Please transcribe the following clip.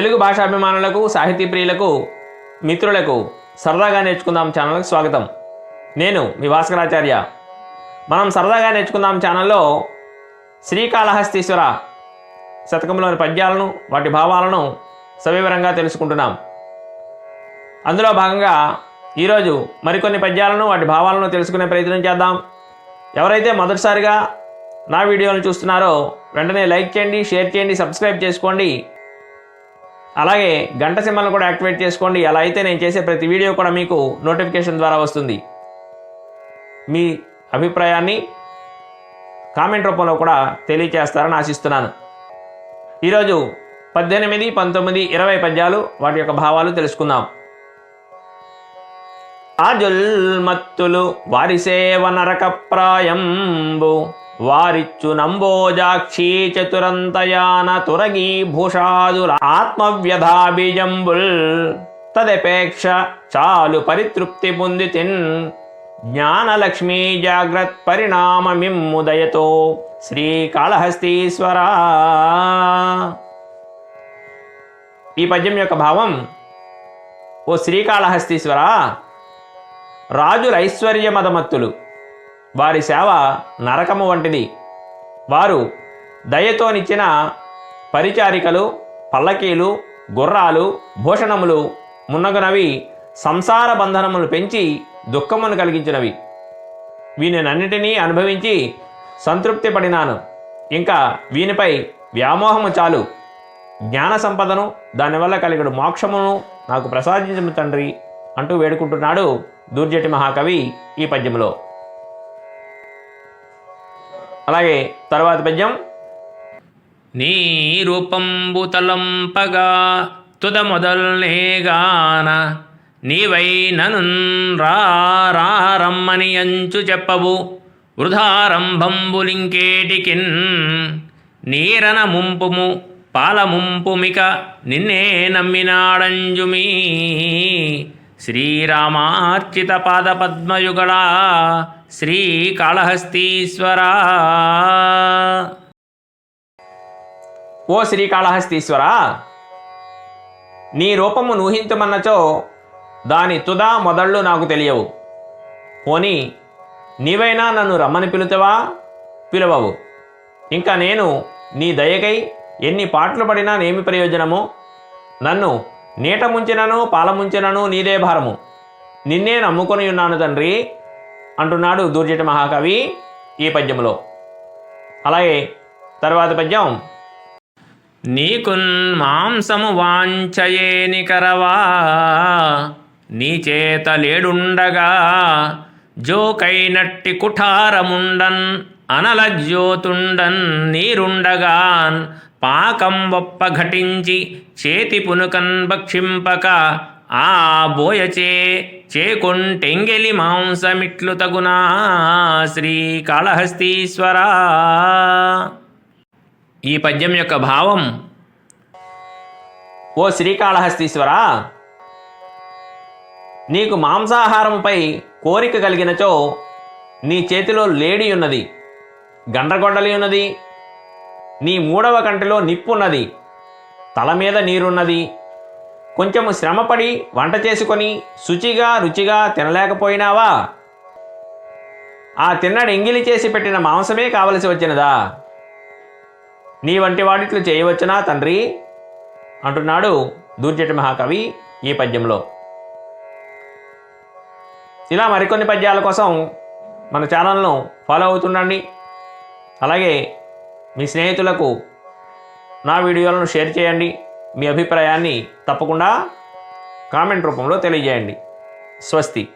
తెలుగు భాషాభిమానులకు సాహితీ ప్రియులకు మిత్రులకు సరదాగా నేర్చుకుందాం ఛానల్కి స్వాగతం. నేను మీ భాస్కరాచార్య. మనం సరదాగా నేర్చుకుందాం ఛానల్లో శ్రీకాళహస్తీశ్వర శతకంలోని పద్యాలను వాటి భావాలను సవివరంగా తెలుసుకుంటున్నాం. అందులో భాగంగా ఈరోజు మరికొన్ని పద్యాలను వాటి భావాలను తెలుసుకునే ప్రయత్నం చేద్దాం. ఎవరైతే మొదటిసారిగా నా వీడియోలను చూస్తున్నారో వెంటనే లైక్ చేయండి షేర్ చేయండి సబ్స్క్రైబ్ చేసుకోండి. అలాగే గంట సింబల్ని కూడా యాక్టివేట్ చేసుకోండి. అలా అయితే నేను చేసే ప్రతి వీడియో కూడా మీకు నోటిఫికేషన్ ద్వారా వస్తుంది. మీ అభిప్రాయాన్ని కామెంట్ రూపంలో కూడా తెలియచేస్తారని ఆశిస్తున్నాను. ఈరోజు పద్దెనిమిది పంతొమ్మిది ఇరవై పద్యాలు వాటి యొక్క భావాలు తెలుసుకుందాం. ఆజుల్మత్తులు వారి సేవ నరక వారిచ్చు నంబోజాక్షి చతురంతయాన తురగీభూషాదుల ఆత్మవ్యధాబీజంబుల్ తదపేక్ష చాలు పరితృప్తి పొందితిన్. జ్ఞానలక్ష్మీ జాగ్రత్ పరిణామమిమ్ముదయతో శ్రీకాళహస్తీశ్వరా. ఈ పద్యం యొక్క భావం ఓ శ్రీకాళహస్తీశ్వర రాజుల ఐశ్వర్య మదమత్తులు వారి సేవ నరకము వంటిది. వారు దయతోనిచ్చిన పరిచారికలు పల్లకీలు గుర్రాలు భూషణములు మున్నగునవి సంసార బంధనములు పెంచి దుఃఖమును కలిగించినవి. వీనినన్నిటినీ అనుభవించి సంతృప్తి పడినాను ఇంకా వీనిపై వ్యామోహము చాలు. జ్ఞాన సంపదను దానివల్ల కలిగడు మోక్షమును నాకు ప్రసాదించము తండ్రి అంటూ వేడుకుంటున్నాడు దూర్జటి మహాకవి ఈ పద్యంలో అలాగే తర్వాత పద్యం. నీ రూపంబు తలంపగా తుద మొదల్నేగాన నీవై ననున్ రారమ్మని అంచు చెప్పవు. వృధారంభంబులింకేటికిన్ నీరన ముంపుము పాల ముంపుమిక నిన్నే నమ్మినాడంజుమీ. శ్రీరామార్చిత పాదపద్మయుగళా శ్రీకాళహస్తీశ్వరా. ఓ శ్రీకాళహస్తీశ్వర నీ రూపము నూహింతుమన్నచో దాని తుదా మొదళ్ళు నాకు తెలియవు. పోని నీవైనా నన్ను రమ్మని పిలుతవా పిలవవు. ఇంకా నేను నీ దయకై ఎన్ని పాటలు పడినా నేమి ప్రయోజనము? నన్ను నీట ముంచినను పాల ముంచినను నీదే భారము. నిన్నే నమ్ముకొని ఉన్నాను తండ్రి అంటున్నాడు దూర్జటి మహాకవి ఈ పద్యములో. అలాగే తర్వాత పద్యం. నీకున్ మాంసము వాంఛయేని కరవా నీ చేత లేడుండగా జోకైనట్టి కుఠారముండన్ అనలజ్యోతుండన్ నీరుండగాన్ పాకం వప్ప ఘటించి చేతి పునుకన్ భక్షింపక ఆ బోయచే చేకుంటెంగెలి మాంసమిట్లు తగునా శ్రీకాళహస్తీశ్వరా. ఈ పద్యం యొక్క భావం ఓ శ్రీకాళహస్తీశ్వర నీకు మాంసాహారముపై కోరిక కలిగినచో నీ చేతిలో లేడి ఉన్నది గండ్రగొడ్డలి ఉన్నది నీ మూడవ కంటిలో నిప్పున్నది. తల మీద నీరున్నది. కొంచెం శ్రమపడి వంట చేసుకొని శుచిగా రుచిగా తినలేకపోయినావా? ఆ తిన్నడు ఎంగిలి చేసి పెట్టిన మాంసమే కావలసి వచ్చినదా? నీ వంటి వాడిట్లు చేయవచ్చునా తండ్రి? అంటున్నాడు దూర్జటి మహాకవి ఈ పద్యంలో. ఇలా మరికొన్ని పద్యాల కోసం మన ఛానల్ను ఫాలో అవుతుండండి. అలాగే మీ స్నేహితులకు నా వీడియోలను షేర్ చేయండి. మీ అభిప్రాయాన్ని తప్పకుండా కామెంట్ రూపంలో తెలియజేయండి. స్వస్తి.